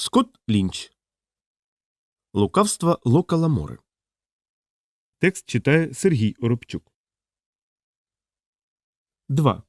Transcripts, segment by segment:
Скотт Лінч. Лукавства Лока Ламори. Текст читає Сергій Оробчук. 2.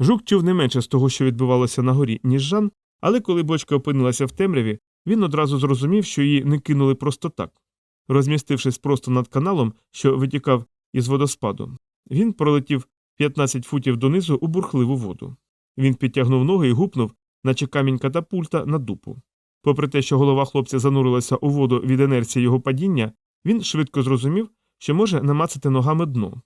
Жук чув не менше з того, що відбувалося на горі, ніж Жан, але коли бочка опинилася в темряві, він одразу зрозумів, що її не кинули просто так. Розмістившись просто над каналом, що витікав із водоспаду, він пролетів 15 футів донизу у бурхливу воду. Він підтягнув ноги і гупнув, наче камінь катапульта на дупу. Попри те, що голова хлопця занурилася у воду від інерції його падіння, він швидко зрозумів, що може намацати ногами дно.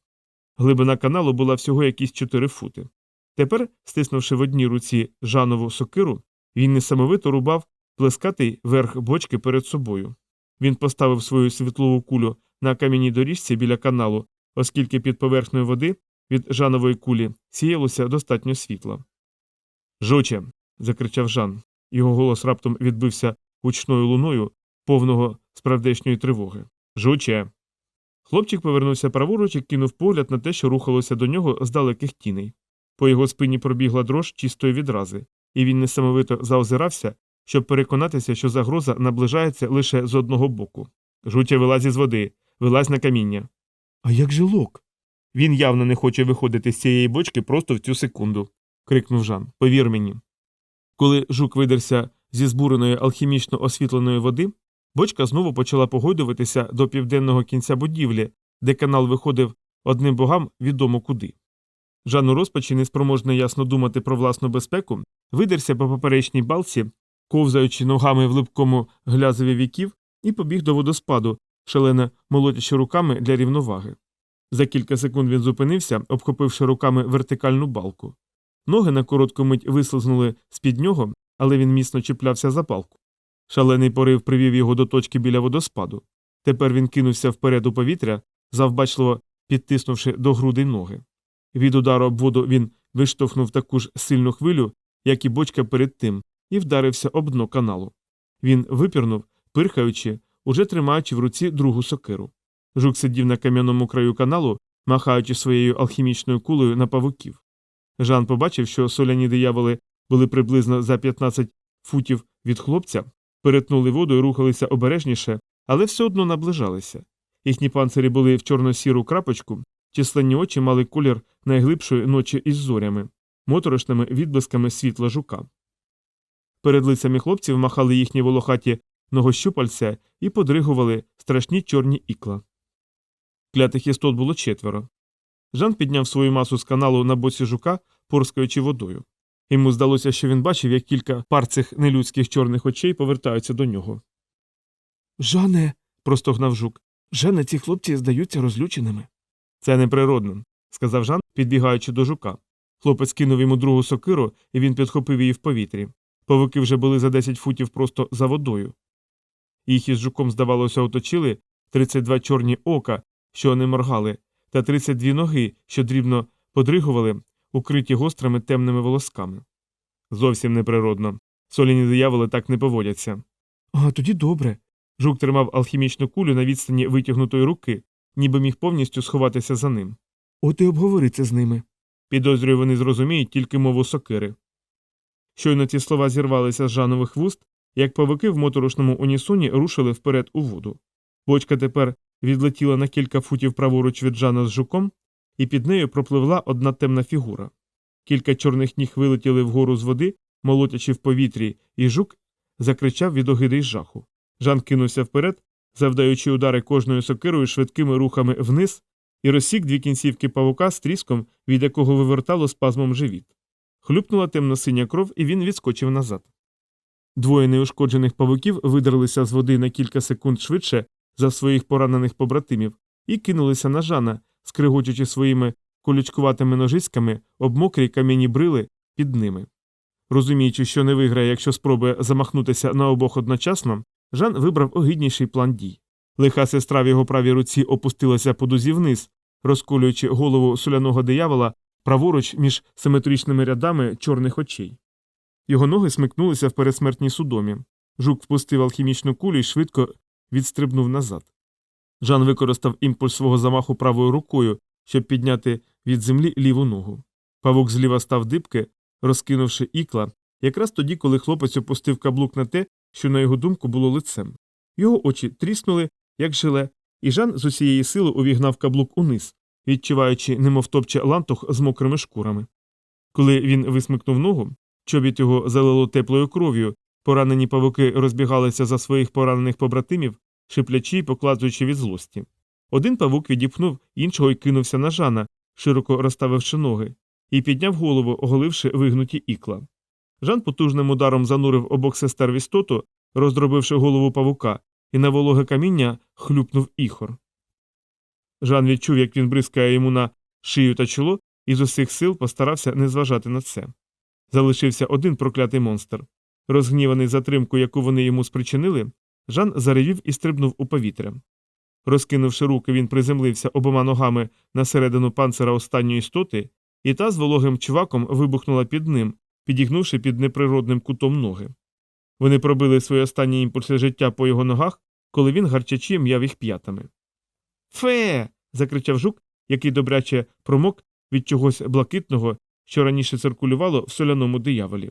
Глибина каналу була всього якісь 4 фути. Тепер, стиснувши в одній руці жанову сокиру, він несамовито рубав плескатий верх бочки перед собою. Він поставив свою світлову кулю на кам'яній доріжці біля каналу, оскільки під поверхнею води від жанової кулі сіялося достатньо світла. Жоче. Закричав Жан. Його голос раптом відбився гучною луною, повного справдешньої тривоги. Жуче. Хлопчик повернувся праворуч і кинув погляд на те, що рухалося до нього з далеких тіней. По його спині пробігла дрож чистої відрази, і він несамовито заозирався, щоб переконатися, що загроза наближається лише з одного боку. Жуче вилазь із води, вилазь на каміння. А як же лок? Він явно не хоче виходити з цієї бочки просто в цю секунду, крикнув Жан. Повір мені. Коли жук видерся зі збуреної алхімічно освітленої води, бочка знову почала погойдуватися до південного кінця будівлі, де канал виходив одним богам відомо куди. Жан у розпачі, неспроможний ясно думати про власну безпеку, видерся по поперечній балці, ковзаючи ногами в липкому глязові віків, і побіг до водоспаду, шалено молотячи руками для рівноваги. За кілька секунд він зупинився, обхопивши руками вертикальну балку. Ноги на коротку мить вислизнули з під нього, але він міцно чіплявся за палку. Шалений порив привів його до точки біля водоспаду. Тепер він кинувся вперед у повітря, завбачливо підтиснувши до грудей ноги. Від удару об воду він виштовхнув таку ж сильну хвилю, як і бочка перед тим, і вдарився об дно каналу. Він випірнув, пирхаючи, уже тримаючи в руці другу сокиру. Жук сидів на кам'яному краю каналу, махаючи своєю алхімічною кулею на павуків. Жан побачив, що соляні дияволи були приблизно за 15 футів від хлопця, перетнули воду і рухалися обережніше, але все одно наближалися. Їхні панцирі були в чорно-сіру крапочку, численні очі мали колір найглибшої ночі із зорями, моторошними відблисками світла жука. Перед лицями хлопців махали їхні волохаті ногощупальця і подригували страшні чорні ікла. Клятих істот було четверо. Жан підняв свою масу з каналу на боці жука, порскаючи водою. Йому здалося, що він бачив, як кілька пар цих нелюдських чорних очей повертаються до нього. Жане. простогнав жук. Жане, ці хлопці здаються розлюченими. Це неприродно, сказав Жан, підбігаючи до жука. Хлопець кинув йому другу сокиру, і він підхопив її в повітрі. Павуки вже були за 10 футів просто за водою. Їх із жуком, здавалося, оточили 32 чорні ока, що не моргали, та 32 ноги, що дрібно подригували, укриті гострими темними волосками. Зовсім неприродно. Соляні дияволи так не поводяться. А тоді добре. Жук тримав алхімічну кулю на відстані витягнутої руки, ніби міг повністю сховатися за ним. От і обговори це з ними. Підозрюю, вони зрозуміють тільки мову сокири. Щойно ці слова зірвалися з жанових вуст, як павуки в моторошному унісоні рушили вперед у воду. Бочка тепер відлетіла на кілька футів праворуч від Жана з жуком, і під нею пропливла одна темна фігура. Кілька чорних ніг вилетіли вгору з води, молотячи в повітрі, і жук закричав від огиди й жаху. Жан кинувся вперед, завдаючи удари кожною сокирою швидкими рухами вниз, і розсік дві кінцівки павука з тріском, від якого вивертало спазмом живіт. Хлюпнула темно-синя кров, і він відскочив назад. Двоє неушкоджених павуків видерлися з води на кілька секунд швидше за своїх поранених побратимів і кинулися на Жана, скригочучи своїми колючкуватими ножиськами об мокрі кам'яні брили під ними. Розуміючи, що не виграє, якщо спробує замахнутися на обох одночасно, Жан вибрав огидніший план дій. Лиха сестра в його правій руці опустилася по дузі вниз, розколюючи голову соляного диявола праворуч між симетричними рядами чорних очей. Його ноги смикнулися в пересмертній судомі. Жук впустив алхімічну кулю і швидко відстрибнув назад. Жан використав імпульс свого замаху правою рукою, щоб підняти від землі ліву ногу. Павук зліва став дибки, розкинувши ікла, якраз тоді, коли хлопець опустив каблук на те, що на його думку було лицем. Його очі тріснули, як жиле, і Жан з усієї сили увігнав каблук униз, відчуваючи, немов топче лантух з мокрими шкурами. Коли він висмикнув ногу, чобіт його залило теплою кров'ю, поранені павуки розбігалися за своїх поранених побратимів, шиплячи й покладуючи від злості. Один павук відіпхнув іншого і кинувся на Жана, широко розставивши ноги, і підняв голову, оголивши вигнуті ікла. Жан потужним ударом занурив обох сестер в істоту, роздробивши голову павука, і на вологе каміння хлюпнув іхор. Жан відчув, як він бризкає йому на шию та чоло, і з усіх сил постарався не зважати на це. Залишився один проклятий монстр. Розгніваний затримку, яку вони йому спричинили, Жан заревів і стрибнув у повітря. Розкинувши руки, він приземлився обома ногами на середину панцира останньої істоти, і та з вологим чваком вибухнула під ним, підігнувши під неприродним кутом ноги. Вони пробили свої останні імпульси життя по його ногах, коли він гарчачі м'яв їх п'ятами. Фе. закричав жук, який добряче промок від чогось блакитного, що раніше циркулювало в соляному дияволі.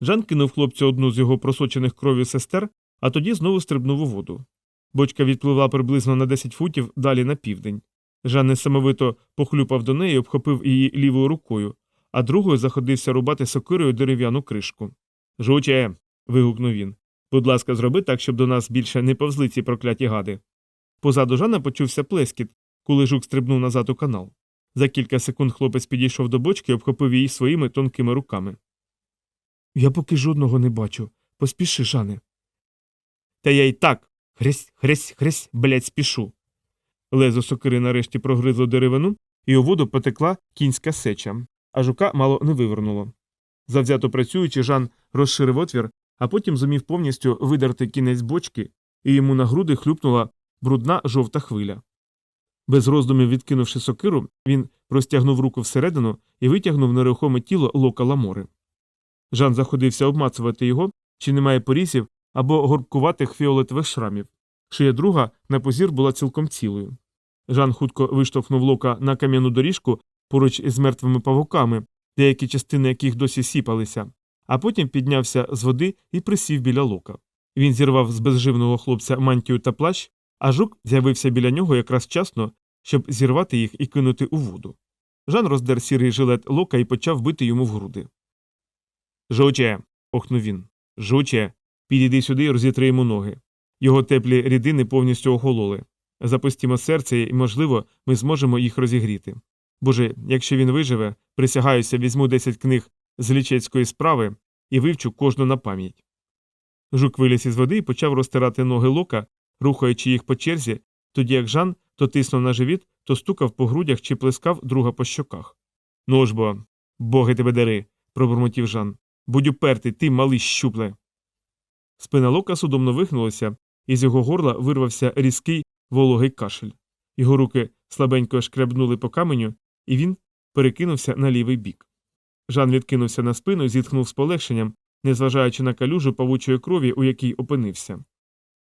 Жан кинув хлопцю одну з його просочених кров'ю сестер, а тоді знову стрибнув у воду. Бочка відпливла приблизно на 10 футів далі на південь. Жан несамовито похлюпав до неї обхопив її лівою рукою, а другою заходився рубати сокирою дерев'яну кришку. Жуче. вигукнув він. Будь ласка, зроби так, щоб до нас більше не повзли ці прокляті гади. Позаду Жана почувся плескіт, коли жук стрибнув назад у канал. За кілька секунд хлопець підійшов до бочки і обхопив її своїми тонкими руками. Я поки жодного не бачу. Поспіши, Жане. Та я й так. Хресь, хресь, хресь, блять, спішу. Лезо сокири нарешті прогризло деревину, і у воду потекла кінська сеча, а жука мало не вивернуло. Завзято працюючи, Жан розширив отвір, а потім зумів повністю видерти кінець бочки, і йому на груди хлюпнула брудна жовта хвиля. Без роздумів відкинувши сокиру, він простягнув руку всередину і витягнув нерухоме тіло лока ламори. Жан заходився обмацувати його, чи немає порізів або горбкуватих фіолетових шрамів. Шия друга на позір була цілком цілою. Жан хутко виштовхнув лока на кам'яну доріжку поруч із мертвими павуками, деякі частини яких досі сіпалися, а потім піднявся з води і присів біля лока. Він зірвав з безживного хлопця мантію та плащ, а жук з'явився біля нього якраз вчасно, щоб зірвати їх і кинути у воду. Жан роздер сірий жилет лока і почав бити йому в груди. Жуче. охнув він. Жуче. Підійди сюди і розітри йому ноги. Його теплі рідини повністю охололи. Запустімо серце, і, можливо, ми зможемо їх розігріти. Боже, якщо він виживе, присягаюся, візьму 10 книг з лічецької справи і вивчу кожну на пам'ять. Жук виліз із води і почав розтирати ноги лока, рухаючи їх по черзі, тоді як Жан то тиснув на живіт, то стукав по грудях чи плескав друга по щоках. Ну ж бо, боги тебе дари, пробурмотів Жан. Будь упертий, ти малий щупле. Спина лока судомно вихнулася, і з його горла вирвався різкий вологий кашель. Його руки слабенько шкребнули по каменю, і він перекинувся на лівий бік. Жан відкинувся на спину зітхнув з полегшенням, незважаючи на калюжу павучої крові, у якій опинився.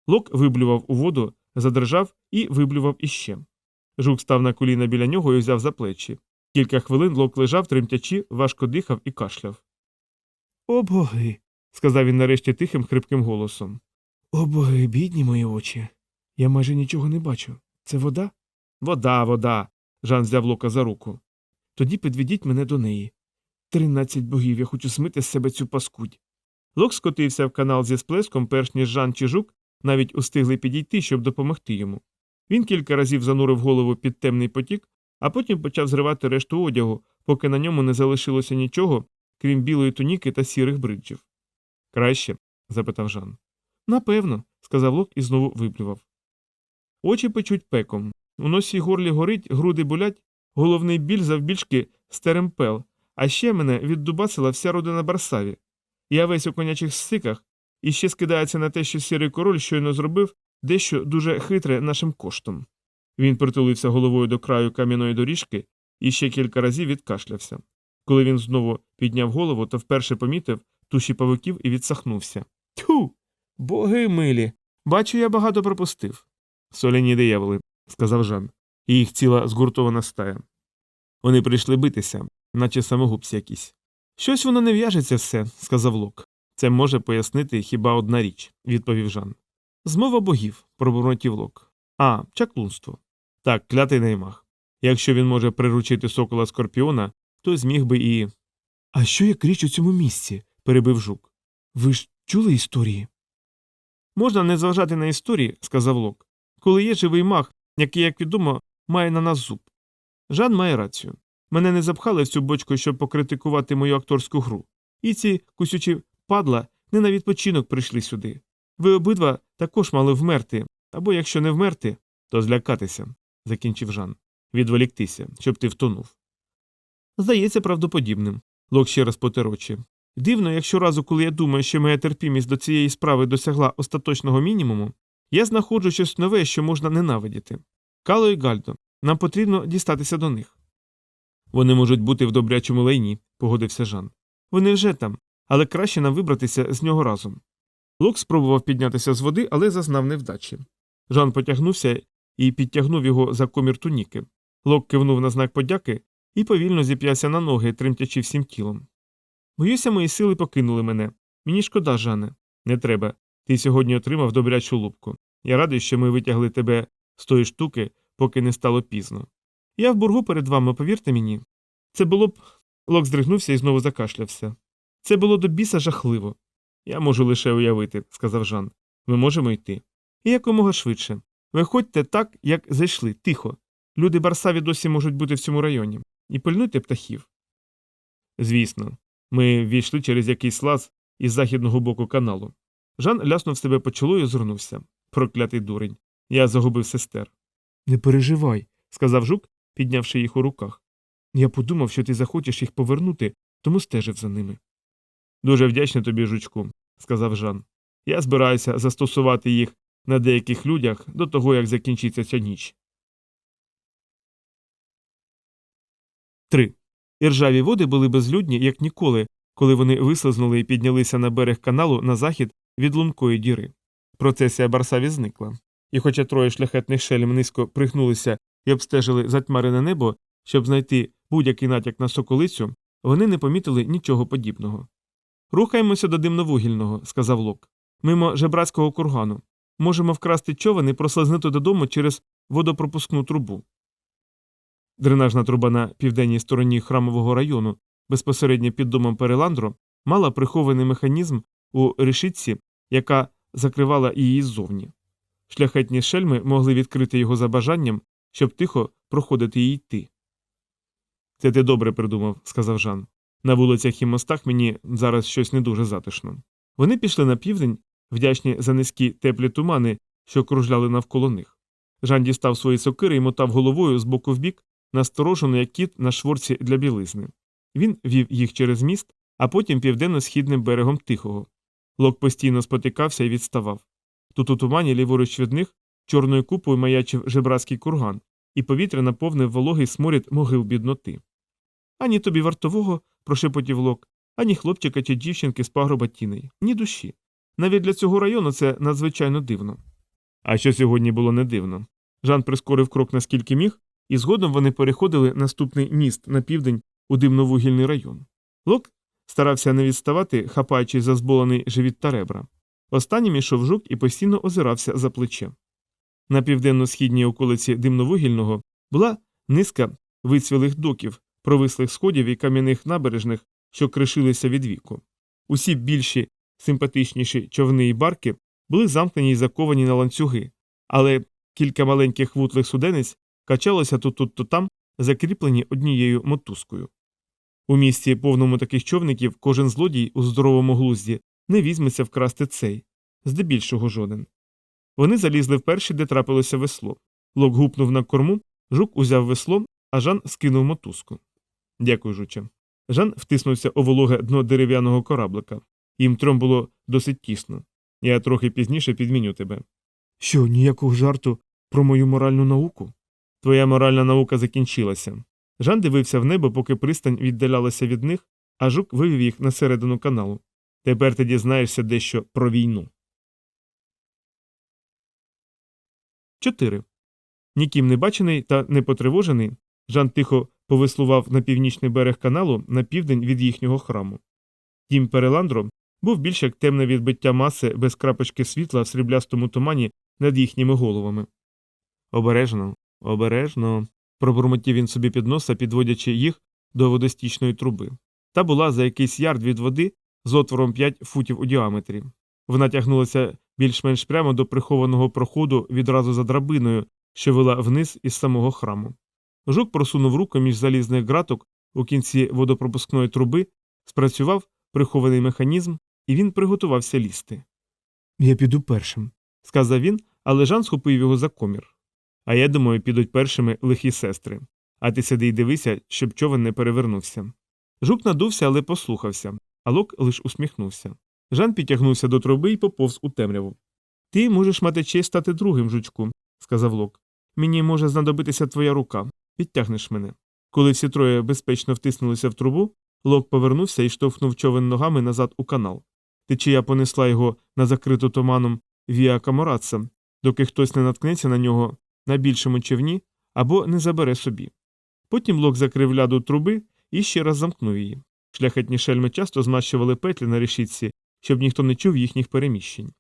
Лок виблював у воду, задрижав і виблював іще. Жук став на коліна біля нього і взяв за плечі. Кілька хвилин лок лежав, тремтячи, важко дихав і кашляв. О боги. сказав він нарешті тихим, хрипким голосом. О боги, бідні мої очі. Я майже нічого не бачу. Це вода? Вода, вода. Жан взяв лока за руку. Тоді підведіть мене до неї. Тринадцять богів, я хочу смити з себе цю паскудь. Лок скотився в канал зі сплеском, перш ніж Жан чи жук навіть устигли підійти, щоб допомогти йому. Він кілька разів занурив голову під темний потік, а потім почав зривати решту одягу, поки на ньому не залишилося нічого, крім білої туніки та сірих бриджів. Краще? запитав Жан. Напевно, сказав Лок і знову виплював. Очі печуть пеком. У носі горлі горить, груди болять, головний біль завбільшки стеремпел, а ще мене віддубасила вся родина Барсаві. Я весь у конячих стиках, і ще скидається на те, що сірий король щойно зробив дещо дуже хитре нашим коштом. Він притулився головою до краю кам'яної доріжки і ще кілька разів відкашлявся. Коли він знову підняв голову, то вперше помітив туші павуків і відсахнувся. Тьху! Боги милі. Бачу, я багато пропустив. Соляні дияволи, сказав Жан, і їх ціла згуртована стая. Вони прийшли битися, наче самогубці якісь. Щось воно не в'яжеться все, сказав Лок. Це може пояснити хіба одна річ, відповів Жан. Змова богів, пробурмотів Лок. А, чаклунство. Так, клятий наймах. Якщо він може приручити сокола скорпіона, то зміг би і. А що як річ у цьому місці? перебив жук. Ви ж чули історії? Можна не зважати на історії, сказав Лок, коли є живий маг, який, як відомо, має на нас зуб. Жан має рацію. Мене не запхали в цю бочку, щоб покритикувати мою акторську гру. І ці кусючі падла не на відпочинок прийшли сюди. Ви обидва також мали вмерти, або якщо не вмерти, то злякатися, закінчив Жан. Відволіктися, щоб ти втонув. Здається правдоподібним. Лок ще раз потер. Дивно, якщо разу, коли я думаю, що моя терпімість до цієї справи досягла остаточного мінімуму, я знаходжу щось нове, що можна ненавидіти. Кало і Гальдо, нам потрібно дістатися до них. Вони можуть бути в добрячому лайні, погодився Жан. Вони вже там, але краще нам вибратися з нього разом. Лок спробував піднятися з води, але зазнав невдачі. Жан потягнувся і підтягнув його за комір туніки. Лок кивнув на знак подяки і повільно зіп'явся на ноги, тремтячи всім тілом. Боюся, мої сили покинули мене. Мені шкода, Жане. Не треба. Ти сьогодні отримав добрячу лупку. Я радий, що ми витягли тебе з тої штуки, поки не стало пізно. Я в боргу перед вами, повірте мені. Це було б. Лок здригнувся і знову закашлявся. Це було до біса жахливо. Я можу лише уявити, сказав Жан. Ми можемо йти. І якомога швидше. Виходьте так, як зайшли, тихо. Люди Барсаві досі можуть бути в цьому районі. І пильнуйте птахів. Звісно, ми війшли через якийсь лаз із західного боку каналу. Жан ляснув себе по чолу і озирнувся. Проклятий дурень. Я загубив сестер, Не переживай. сказав жук, піднявши їх у руках. Я подумав, що ти захочеш їх повернути, тому стежив за ними. Дуже вдячний тобі, жучку, сказав Жан. Я збираюся застосувати їх на деяких людях до того, як закінчиться ця ніч. 3. Іржаві води були безлюдні, як ніколи, коли вони вислизнули і піднялися на берег каналу на захід від лункої діри. Процесія Барсаві зникла. І хоча троє шляхетних шельм низько пригнулися і обстежили затьмарене небо, щоб знайти будь-який натяк на соколицю, вони не помітили нічого подібного. Рухаємося до димновугільного, сказав Лок. Мимо жебрацького кургану. Можемо вкрасти човен і прослизнути додому через водопропускну трубу. Дренажна труба на південній стороні храмового району, безпосередньо під домом Переландро, мала прихований механізм у решітці, яка закривала її ззовні. Шляхетні шельми могли відкрити його за бажанням, щоб тихо проходити і йти. Це ти добре придумав, сказав Жан. На вулицях і мостах мені зараз щось не дуже затишно. Вони пішли на південь, вдячні за низькі теплі тумани, що кружляли навколо них. Жан дістав свої сокири і мотав головою з боку в бік, насторожено, як кіт на шворці для білизни. Він вів їх через міст, а потім південно-східним берегом тихого. Лок постійно спотикався і відставав. Тут у тумані ліворуч від них чорною купою маячив жебрацький курган, і повітря наповнив вологий сморід могил бідноти. Ані тобі вартового, прошепотів лок, ані хлопчика чи дівчинки з пагроба тіней, ні душі. Навіть для цього району це надзвичайно дивно. А що сьогодні було не дивно. Жан прискорив крок наскільки міг, і згодом вони переходили наступний міст на південь у димновугільний район. Лок старався не відставати, хапаючи за зболений живіт та ребра. Останнім ішов жук і постійно озирався за плече. На південно-східній околиці димновугільного була низка вицвілих доків, провислих сходів і кам'яних набережних, що кришилися від віку. Усі більші, симпатичніші човни і барки були замкнені і заковані на ланцюги, але кілька маленьких вутлих суденець качалося то тут, то там, закріплені однією мотузкою. У місті, повному таких човників, кожен злодій у здоровому глузді не візьметься вкрасти цей, здебільшого жоден. Вони залізли в перші, де трапилося весло. Лок гупнув на корму, жук узяв весло, а Жан скинув мотузку. Дякую, жуче. Жан втиснувся у вологе дно дерев'яного кораблика. Їм трьом було досить тісно. Я трохи пізніше підміню тебе. Що, ніякого жарту про мою моральну науку? Твоя моральна наука закінчилася. Жан дивився в небо, поки пристань віддалялася від них, а жук вивів їх на середину каналу. Тепер ти дізнаєшся дещо про війну. 4. Ніким не бачений та не потривожений, Жан тихо повеслував на північний берег каналу на південь від їхнього храму. Дім Переландро був більш як темне відбиття маси без крапочки світла в сріблястому тумані над їхніми головами. Обережно, обережно, пробурмотів він собі під носа, підводячи їх до водостічної труби. Та була за якийсь ярд від води з отвором 5 футів у діаметрі. Вона тягнулася більш-менш прямо до прихованого проходу відразу за драбиною, що вела вниз із самого храму. Жук просунув руку між залізних ґраток у кінці водопропускної труби, спрацював прихований механізм, і він приготувався лізти. Я піду першим. Сказав він, але Жан схопив його за комір. А я думаю, підуть першими лихі сестри. А ти сиди й дивися, щоб човен не перевернувся. Жук надувся, але послухався, а Лок лиш усміхнувся. Жан підтягнувся до труби і поповз у темряву. Ти можеш мати честь стати другим, жучку, сказав Лок. Мені може знадобитися твоя рука. Підтягнеш мене. Коли всі троє безпечно втиснулися в трубу, Лок повернувся і штовхнув човен ногами назад у канал. Течія понесла його на закриту туманом Віа Камораца, доки хтось не наткнеться на нього на більшому човні або не забере собі. Потім Лок закрив ляду труби і ще раз замкнув її. Шляхетні шельми часто змащували петлі на решітці, щоб ніхто не чув їхніх переміщень.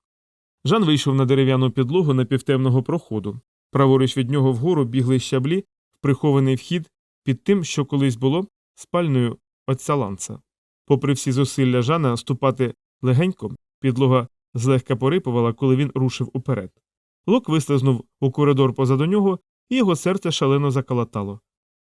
Жан вийшов на дерев'яну підлогу напівтемного проходу. Праворуч від нього вгору бігли щаблі в прихований вхід під тим, що колись було спальною отця ланца. Попри всі зусилля Жана ступати легенько, підлога злегка порипувала, коли він рушив уперед. Лок вислизнув у коридор позаду нього, і його серце шалено заколотало.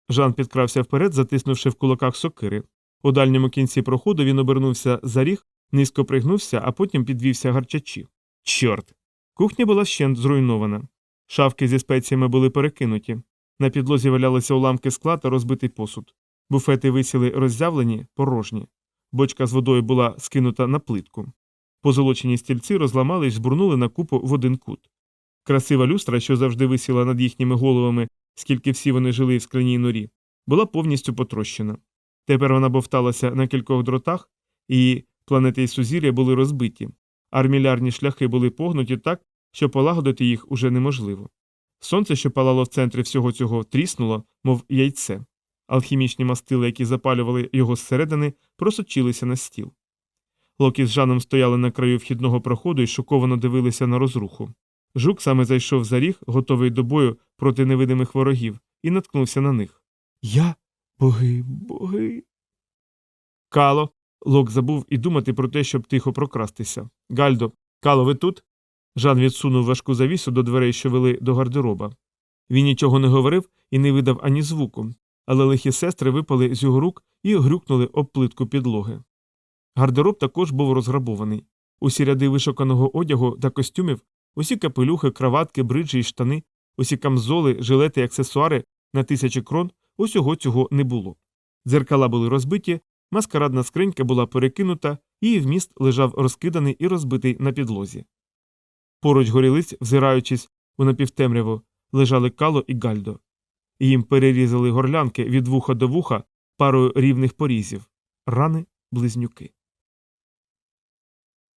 Жан підкрався вперед, затиснувши в кулаках сокири. У дальньому кінці проходу він обернувся за ріг, низько пригнувся, а потім підвівся гарчачі. Чорт! Кухня була щент зруйнована. Шавки зі спеціями були перекинуті. На підлозі валялися уламки скла та розбитий посуд. Буфети висіли роззявлені, порожні. Бочка з водою була скинута на плитку. Позолочені стільці розламали й збурнули на купу в один кут. Красива люстра, що завжди висіла над їхніми головами, скільки всі вони жили в скляній норі, була повністю потрощена. Тепер вона бовталася на кількох дротах, і планети й сузір'я були розбиті. Армілярні шляхи були погнуті так, що полагодити їх уже неможливо. Сонце, що палало в центрі всього цього, тріснуло, мов яйце. Алхімічні мастили, які запалювали його зсередини, просочилися на стіл. Локі з Жаном стояли на краю вхідного проходу і шоковано дивилися на розруху. Жук саме зайшов за ріг, готовий до бою проти невидимих ворогів, і наткнувся на них. Я? Боги, боги. Кало. Лок забув і думати про те, щоб тихо прокрастися. Гальдо, Кало, ви тут? Жан відсунув важку завісу до дверей, що вели до гардероба. Він нічого не говорив і не видав ані звуку, але лихі сестри випали з його рук і грюкнули об плитку підлоги. Гардероб також був розграбований. Усі ряди вишуканого одягу та костюмів, усі капелюхи, краватки, бриджі й штани, усі камзоли, жилети й аксесуари на тисячі крон усього цього не було. Дзеркала були розбиті, маскарадна скринька була перекинута, її вміст лежав розкиданий і розбитий на підлозі. Поруч горілиць, взираючись у напівтемряву, лежали кало і гальдо. Їм перерізали горлянки від вуха до вуха парою рівних порізів, рани близнюки.